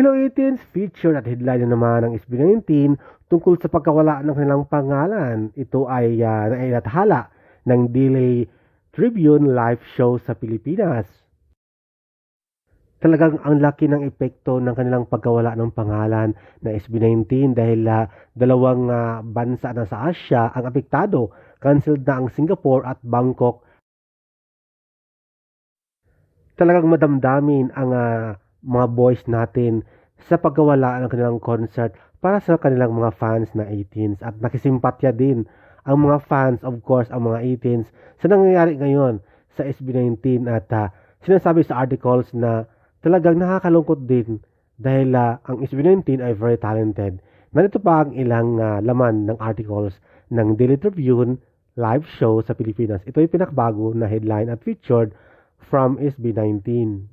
Hello 18s, feature at headline na naman ng SB19 tungkol sa pagkawala ng kanilang pangalan. Ito ay uh, nailathala ng Daily Tribune live show sa Pilipinas. Talagang ang laki ng epekto ng kanilang pagkawala ng pangalan na SB19 dahil uh, dalawang uh, bansa na sa Asia ang apektado. Cancelled na ang Singapore at Bangkok. Talagang madamdamin ang uh, mga boys natin sa pagkawala ng kanilang concert para sa kanilang mga fans na 18s at nakisimpatya din ang mga fans of course ang mga 18s sa nangyayari ngayon sa SB19 at uh, sinasabi sa articles na talagang nakakalungkot din dahil uh, ang SB19 ay very talented. Narito pa ang ilang uh, laman ng articles ng Daily Tribune live show sa Pilipinas. Ito ay pinakbago na headline at featured from SB19.